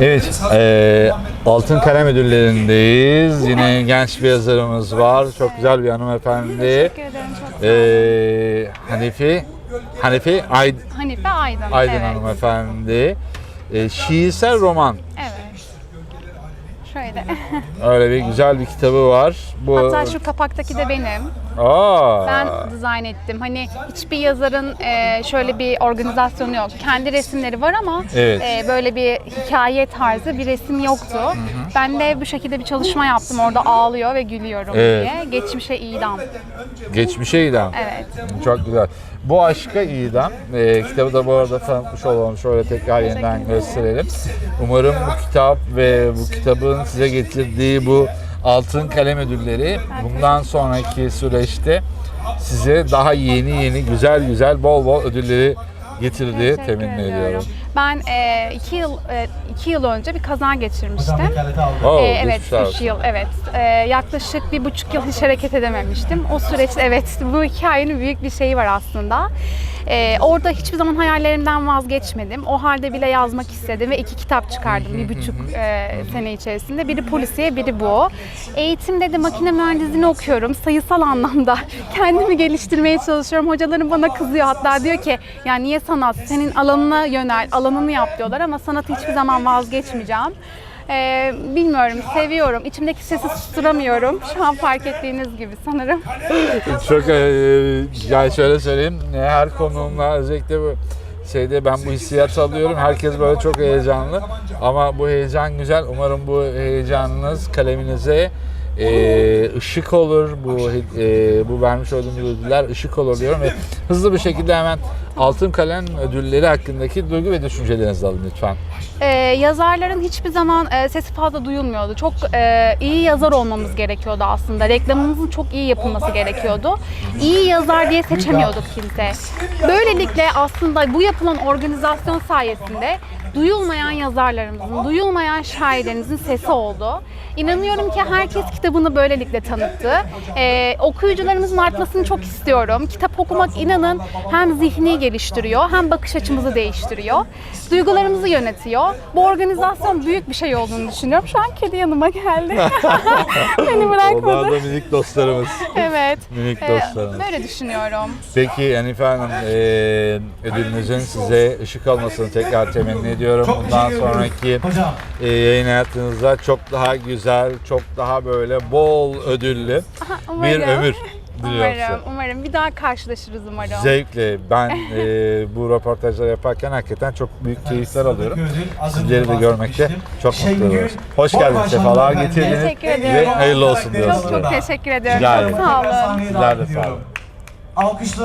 Evet, Muhammed Altın Kalem Ödülleri'ndeyiz. Yine genç bir yazarımız var. Çok güzel bir hanımefendi. Teşekkür ederim çok sağ olun. Eee Hanifi, Hanifi Ayd- Hanife Aydın. Aydın evet. hanımefendi. Eee, şiirsel roman. Şöyle. Öyle bir güzel bir kitabı var. Bu Hatta şu kapaktaki de benim. Aa. Ben dizayn ettim. Hani hiçbir yazarın e, şöyle bir organizasyonu yok. Kendi resimleri var ama Evet. e, böyle bir hikaye tarzı bir resim yoktu. Ben de bu şekilde bir çalışma yaptım. Orada ağlıyor ve gülüyorum Evet. diye. Geçmişe idam. Geçmişe idam. Evet. Çok güzel. Bu aşka idam. Ee, kitabı da bu arada tanıtmış olalım. Şöyle tekrar yeniden gösterelim. Umarım bu kitap ve bu kitabın size getirdiği bu altın kalem ödülleri bundan sonraki süreçte size daha yeni yeni güzel güzel bol bol ödülleri getirdiği temin ediyorum. Ben e, iki yıl e, iki yıl önce bir kaza geçirmiştim. Oo, Ee, evet, 3 olsun. yıl, evet. Ee, yaklaşık bir buçuk yıl hiç hareket edememiştim. O süreçte evet, bu hikayenin büyük bir şeyi var aslında. Ee, orada hiçbir zaman hayallerimden vazgeçmedim. O halde bile yazmak istedim ve iki kitap çıkardım bir buçuk e, sene içerisinde. Biri polisiye, biri bu. Eğitimde de makine mühendisliğini okuyorum. Sayısal anlamda kendimi geliştirmeye çalışıyorum. Hocalarım bana kızıyor. Hatta diyor ki, ya niye sanat? Senin alanına yönel, alanını yap diyorlar ama sanatı hiçbir zaman vazgeçmeyeceğim. Ee, bilmiyorum, seviyorum. İçimdeki sesi susturamıyorum. Şu an fark ettiğiniz gibi sanırım. Çok e, yani şöyle söyleyeyim e, her konuğumla özellikle bu şeyde ben bu hissiyatı alıyorum. Herkes böyle çok heyecanlı ama bu heyecan güzel. Umarım bu heyecanınız kaleminize e, ışık olur. Bu e, bu vermiş olduğunuz ödüller ışık olur diyorum ve hızlı bir şekilde hemen Altın Kalem ödülleri hakkındaki duygu ve düşüncelerinizi alın lütfen. Ee, yazarların hiçbir zaman e, sesi fazla duyulmuyordu. Çok e, iyi yazar olmamız gerekiyordu aslında. Reklamımızın çok iyi yapılması gerekiyordu. İyi yazar diye seçemiyorduk kimse. Böylelikle aslında bu yapılan organizasyon sayesinde duyulmayan yazarlarımızın, duyulmayan şairlerimizin sesi oldu. İnanıyorum ki herkes kitabını böylelikle tanıttı. Ee, okuyucularımızın artmasını çok istiyorum. Kitap okumak inanın hem zihni geliştiriyor hem bakış açımızı değiştiriyor. Duygularımızı yönetiyor. Bu organizasyon büyük bir şey olduğunu düşünüyorum. Şu an kedi yanıma geldi. Beni Onlar da bırakmadı. minik dostlarımız. Evet. Minik Ee, dostlarımız. böyle düşünüyorum. Peki Hanife Hanım, eee ödülünüzün size ışık olmasını tekrar temenni ediyorum. Çok Bundan sonraki eee, yayın hayatınızda çok daha güzel, çok daha böyle bol ödüllü bir Umarım. ömür diliyorum size. Umarım, umarım. Bir daha karşılaşırız umarım. Zevkle ben eee, bu röportajları yaparken hakikaten çok büyük keyifler alıyorum. Sizleri de görmekte çok mutlu oluyoruz. Hoş geldiniz, sefalar getirdiniz Teşekkür ve ederim. hayırlı olsun diyoruz. Çok çok teşekkür ediyorum. Rica Çok ederim. sağ olun. Sizler de sağ olun. Alkışlar.